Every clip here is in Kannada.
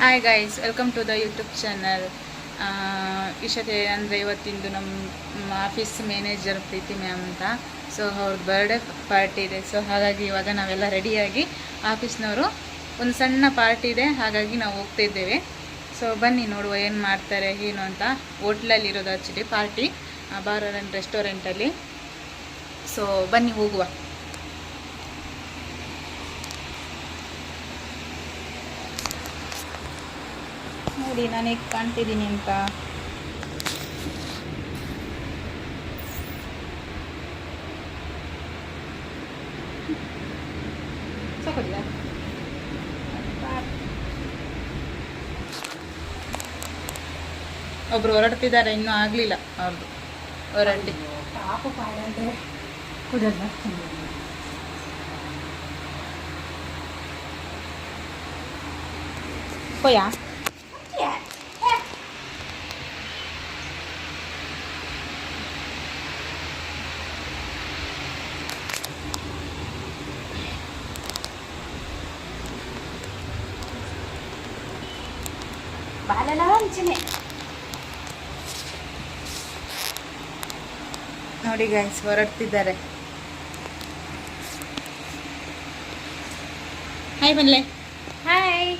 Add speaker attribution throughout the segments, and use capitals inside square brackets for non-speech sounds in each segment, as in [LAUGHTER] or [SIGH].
Speaker 1: Hi guys welcome to the YouTube channel ಇಷ್ಟೇ ಅಂದರೆ ಇವತ್ತಿಂದು ನಮ್ಮ ಆಫೀಸ್ ಮ್ಯಾನೇಜರ್ ಪ್ರೀತಿ ಮ್ಯಾಮ್ ಅಂತ. ಸೊ ಅವ್ರ ಬರ್ಡೇ ಪಾರ್ಟಿ ಇದೆ. ಸೊ ಹಾಗಾಗಿ ಇವಾಗ ನಾವೆಲ್ಲ ರೆಡಿಯಾಗಿ ಆಫೀಸ್ನವರು ಒಂದು ಸಣ್ಣ ಪಾರ್ಟಿ ಇದೆ. ಹಾಗಾಗಿ ನಾವು ಹೋಗ್ತಿದ್ದೇವೆ ಸೊ ಬನ್ನಿ ನೋಡುವ ಏನು ಮಾಡ್ತಾರೆ, ಏನು ಅಂತ. ಹೋಟ್ಲಲ್ಲಿ ಇರೋದು ಆ್ಯಕ್ಚುಲಿ ಪಾರ್ಟಿ ಬಾರ್ ಆ್ಯಂಡ್ ರೆಸ್ಟೋರೆಂಟಲ್ಲಿ ಸೊ ಬನ್ನಿ ಹೋಗುವ. ನೋಡಿ ನಾನು ಹೇಗೆ ಕಾಣ್ತಿದ್ದೀನಿ ಅಂತ. ಸಾಕೋದಿಲ್ಲ ಒಬ್ರು ಹೊರಡ್ತಿದ್ದಾರೆ ಇನ್ನೂ ಆಗಲಿಲ್ಲ ಅವ್ರದ್ದು ಹೊರಡಿ ನೋಡಿ ಗೈಸ್ ಹೊರಡ್ತಿದ್ದಾರೆ. ಹಾಯ್ ಬನ್ಲೆ
Speaker 2: ಹಾಯ್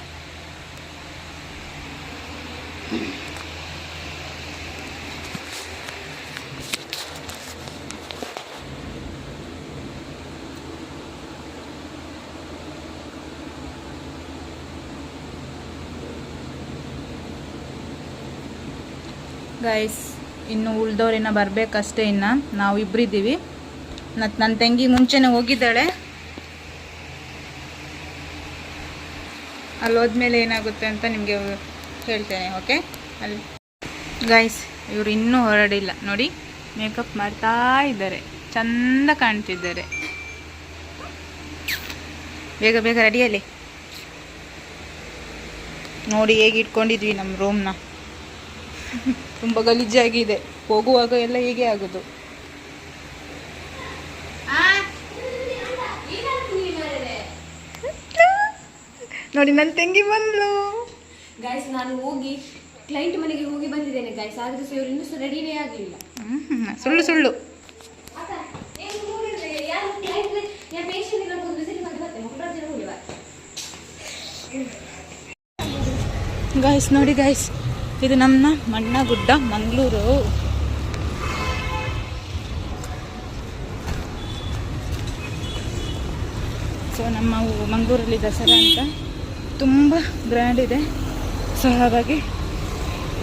Speaker 1: ಗೈಸ್ ಇನ್ನು ಉಳ್ದವ್ರಿನ್ನ ಬರಬೇಕಷ್ಟೇ ಇನ್ನು. ನಾವು ಇಬ್ಬರಿದ್ದೀವಿ ಮತ್ತು ನನ್ನ ತಂಗಿ ಮುಂಚೆನೇ ಹೋಗಿದ್ದಾಳೆ. ಅಲ್ಲಿ ಹೋದ್ಮೇಲೆ ಏನಾಗುತ್ತೆ ಅಂತ ನಿಮಗೆ ಹೇಳ್ತೇನೆ, ಓಕೆ? ಅಲ್ಲಿ. ಗೈಸ್ ಇವರು ಇನ್ನೂ ಹೊರಡಿಲ್ಲ. ನೋಡಿ ಮೇಕಪ್ ಮಾಡ್ತಾ ಇದ್ದಾರೆ. ಚಂದ ಕಾಣ್ತಿದ್ದಾರೆ. ಬೇಗ ಬೇಗ ರೆಡಿಯಲ್ಲಿ ನೋಡಿ ಹೇಗೆ ಇಟ್ಕೊಂಡಿದ್ವಿ ನಮ್ಮ ರೂಮ್ನ ತುಂಬ ಗಲೀಜಾಗಿದೆ ಹೋಗುವಾಗ ಎಲ್ಲ ಹೀಗೆ ಆಗೋದು. ನೋಡಿ ನನ್ನ ತಂಗಿ ಬಂದ್ಲು
Speaker 2: ಗಾಯ್ಸ್ ನಾನು ಹೋಗಿ ಕ್ಲೈಂಟ್ ಮನೆಗೆ ಹೋಗಿ ಬಂದಿದ್ದೇನೆ ಗಾಯ್ಸ್ ಆದ್ರೆ ಸೇವರು ಇವರು ಇನ್ನೂ ಸಹ ರೆಡಿನೇ ಆಗಲಿಲ್ಲ.
Speaker 1: ಹ್ಮ್, ಸುಳ್ಳು ಸುಳ್ಳು. ಗಾಯ್ಸ್ ನೋಡಿ ಗಾಯ್ಸ್ ಇದು ನಮ್ಮ ಮಣ್ಣಗುಡ್ಡ ಮಂಗಳೂರು. ಸೊ ನಮ್ಮ ಮಂಗಳೂರಲ್ಲಿ ದಸರಾ ಅಂತ ತುಂಬ ಗ್ರ್ಯಾಂಡ್ ಇದೆ. ಸೊ ಹಾಗಾಗಿ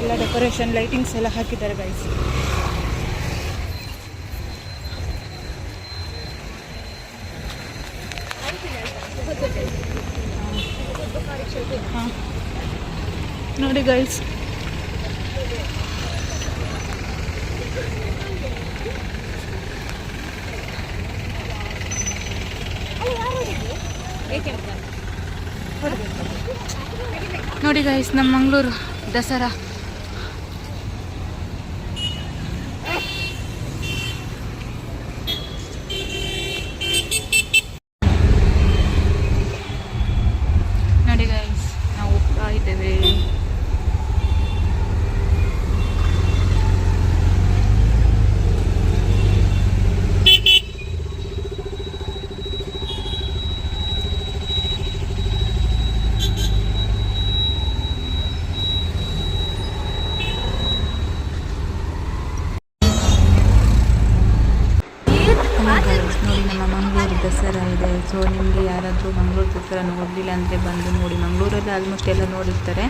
Speaker 1: ಎಲ್ಲ ಡೆಕೋರೇಷನ್ ಲೈಟಿಂಗ್ಸ್ ಎಲ್ಲ ಹಾಕಿದ್ದಾರೆ ಗೈಸ್ ನೋಡಿ ಗೈಸ್ ನೋಡಿ ಗೈಸ್ ನಮ್ಮ ಮಂಗಳೂರು ದಸರಾ ನೋಡಿ ಗೈಸ್ ನಾವು ಹೋಗ್ತಾ ಇದ್ದೇವೆ ನೋಡಿ ನಮ್ಮ ಮಂಗಳೂರು ದಸರಾ ಇದೆ ಸೊ ನಿಮಗೆ ಯಾರಾದರೂ ಮಂಗಳೂರು ದಸರಾ ನೋಡಲಿಲ್ಲ ಅಂದರೆ ಬಂದು ನೋಡಿ. ಮಂಗಳೂರಲ್ಲಿ ಆಲ್ಮೋಸ್ಟ್ ಎಲ್ಲ ನೋಡಿರ್ತಾರೆ.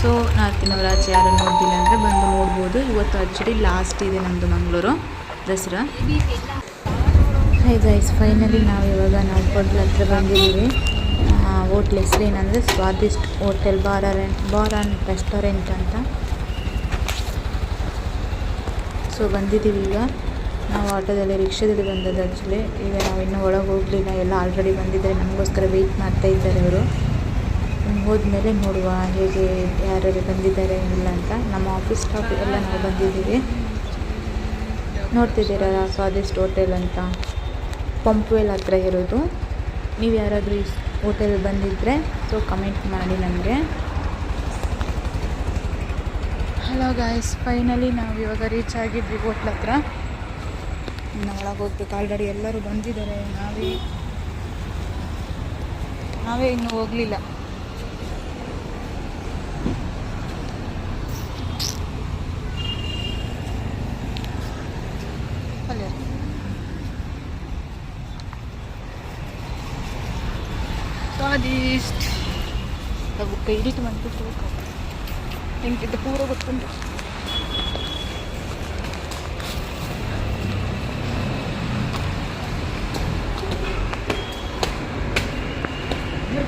Speaker 1: ಸೊ ನಾಲ್ಕಿನವರ ಆಚೆ ಯಾರು ನೋಡಲಿಲ್ಲ ಅಂದರೆ ಬಂದು ನೋಡ್ಬೋದು. ಇವತ್ತು ಆ್ಯಕ್ಚುಲಿ ಲಾಸ್ಟ್ ಇದೆ ನಮ್ಮದು Mangaluru. Dasara. Hi guys finally ನಾವು ಇವಾಗ ನಾವು ಹೋಟ್ಲ್ ಹತ್ರ ಬಂದಿದ್ದೀವಿ. ಹೋಟ್ಲ್ ಹೆಸರು ಏನಂದರೆ Swadisht hotel bar bar and restaurant ಅಂತ. ಸೊ ಬಂದಿದ್ದೀವಿ ಈಗ. ನಾವು ಆಟೋದಲ್ಲಿ ರಿಕ್ಷಾದಲ್ಲಿ ಬಂದದ್ದು ಆ್ಯಕ್ಚುಲಿ ಈಗ ನಾವು ಇನ್ನೂ ಒಳಗೆ ಹೋಗಲಿಲ್ಲ, ಎಲ್ಲ ಆಲ್ರೆಡಿ ಬಂದಿದ್ದಾರೆ. ನಮಗೋಸ್ಕರ ವೆಯ್ಟ್ ಮಾಡ್ತಾ ಇದ್ದಾರೆ ಅವರು ಹೋದ್ಮೇಲೆ ನೋಡುವ ಹೇಗೆ, ಯಾರ್ಯಾರು ಬಂದಿದ್ದಾರೆ ಇಲ್ಲ ಅಂತ. ನಮ್ಮ ಆಫೀಸ್ ಸ್ಟಾಫ್ ಎಲ್ಲ ನಾವು ಬಂದಿದ್ದೀವಿ. ನೋಡ್ತಿದ್ದೀರಲ್ಲ ಸ್ವಾದಿಷ್ಟ್ ಹೋಟೆಲ್ ಅಂತ? ಪಂಪ್ವೆಲ್ ಹತ್ರ ಇರೋದು. ನೀವು ಯಾರಾದರೂ ಈ ಹೋಟೆಲ್ ಬಂದಿದ್ದರೆ ಸೊ ಕಮೆಂಟ್ ಮಾಡಿ ನನಗೆ ಹಲೋ ಗಾಯ್ಸ್ ಫೈನಲಿ ನಾವು ಇವಾಗ ರೀಚ್ ಆಗಿದ್ವಿ ಹೋಟ್ಲ್ ಹತ್ರ. ಇನ್ನು ಒಳಗೆ ಹೋಗ್ಬೇಕು. ಆಲ್ರೆಡಿ ಎಲ್ಲರೂ ಬಂದಿದ್ದಾರೆ. ನಾವೇ ನಾವೇ ಇನ್ನೂ ಹೋಗಲಿಲ್ಲ. ಸ್ವಾದಿಷ್ಟ ಎಡಿಟ್ ಮಾಡಿಬಿಟ್ಟು ಹೆಂಗಿದ್ದು ಪೂರ ಗೊತ್ತುಂಟು.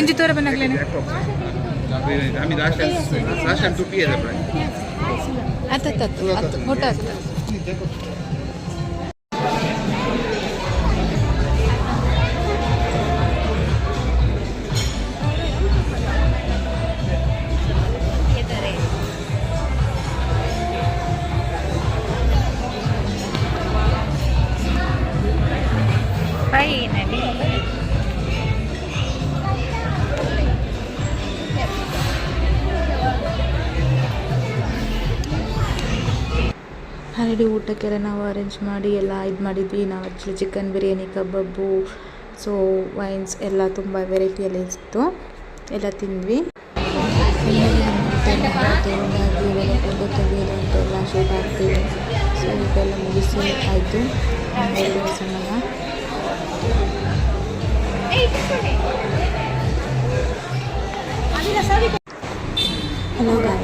Speaker 1: इंजी तोरा बना
Speaker 3: लेने हामी लास्ट टाइम लास्ट टाइम
Speaker 1: टुपी है त आता त मोटा ಆಲ್ರೆಡಿ ಊಟಕ್ಕೆಲ್ಲ ನಾವು ಅರೇಂಜ್ ಮಾಡಿ ಎಲ್ಲ ಇದು ಮಾಡಿದ್ವಿ. ನಾವು actually chicken biryani, kebab so wines ಎಲ್ಲ ತುಂಬ ವೆರೈಟಿಯಲ್ಲಿ ಇತ್ತು. ಎಲ್ಲ ತಿಂದ್ವಿ. ಫೋಟೋ ಶೂಟ್ ಆಗ್ತೀವಿ ಸೊ ಮುಗಿಸಿ ಆಯಿತು ಎರಡು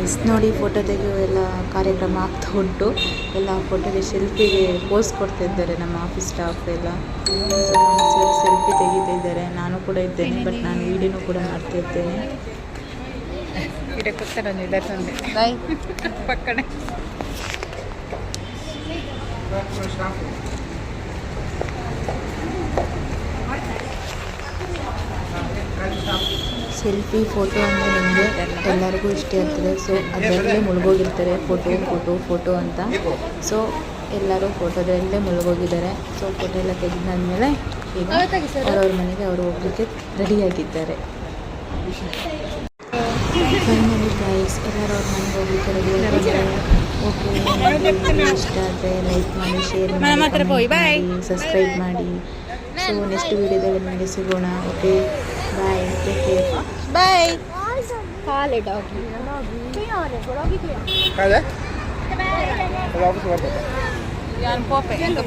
Speaker 1: ಗಾಯ್ಸ್ ನೋಡಿ ಫೋಟೋ ತೆಗೆಯುವ ಎಲ್ಲ ಕಾರ್ಯಕ್ರಮ ಆಗ್ತಾ ಉಂಟು. ಎಲ್ಲ ಫೋಟೋಗೆ ಸೆಲ್ಫಿಗೆ ಪೋಸ್ ಕೊಡ್ತಿದ್ದಾರೆ ನಮ್ಮ ಆಫೀಸ್ ಸ್ಟಾಫ್ ಎಲ್ಲ. ಸೆಲ್ಫಿ ತೆಗಿತಾ ಇದ್ದಾರೆ ನಾನು ಕೂಡ ಇದ್ದೇನೆ ಬಟ್ ನಾನು ವೀಡಿಯೋನು ಕೂಡ ಮಾಡ್ತಾ ಇದ್ದೇನೆ [LAUGHS] ಪಕ್ಕನೆ. ಸೆಲ್ಫಿ ಫೋಟೋ ಅಂದರೆ ನಿಮಗೆ ಎಲ್ಲರಿಗೂ ಇಷ್ಟ ಇರ್ತದೆ. ಸೊ ಅದರಲ್ಲೇ ಮುಳುಗೋಗಿರ್ತಾರೆ. ಫೋಟೋ ಫೋಟೋ ಫೋಟೋ ಅಂತ. ಸೊ ಎಲ್ಲರೂ ಫೋಟೋದಲ್ಲೇ ಮುಳುಗೋಗಿದ್ದಾರೆ. ಸೊ ಫೋಟೋ ಎಲ್ಲ ತೆಗೆದಾದ್ಮೇಲೆ ಈಗ ಅವ್ರವ್ರ ಮನೆಗೆ ಅವರು ಹೋಗ್ಲಿಕ್ಕೆ ರೆಡಿಯಾಗಿದ್ದಾರೆ ಫೈನಲಿ ಗೈಸ್ ಎಲ್ಲರೂ ಅವ್ರ ಮನೆಗೆ ಹೋಗ್ಲಿಕ್ಕೆ ರೆಡಿಯಾಗಿದ್ದಾರೆ ಓಕೆ ಇಷ್ಟ ಆದರೆ ಲೈಕ್ ಮಾಡಿ ಶೇರ್ ಮಾಡಿ ಸಬ್ಸ್ಕ್ರೈಬ್ ಮಾಡಿ ಸೊ ನೆಕ್ಸ್ಟ್ ವೀಡಿಯೋದಲ್ಲಿ ನಿಮಗೆ ಸಿಗೋಣ. Okay Bye. Take care. Bye.
Speaker 2: Kale doggy. Kale? Kale.
Speaker 3: Kale. Kale. Kale. Kale.
Speaker 1: Kale. Kale. Kale. Kale.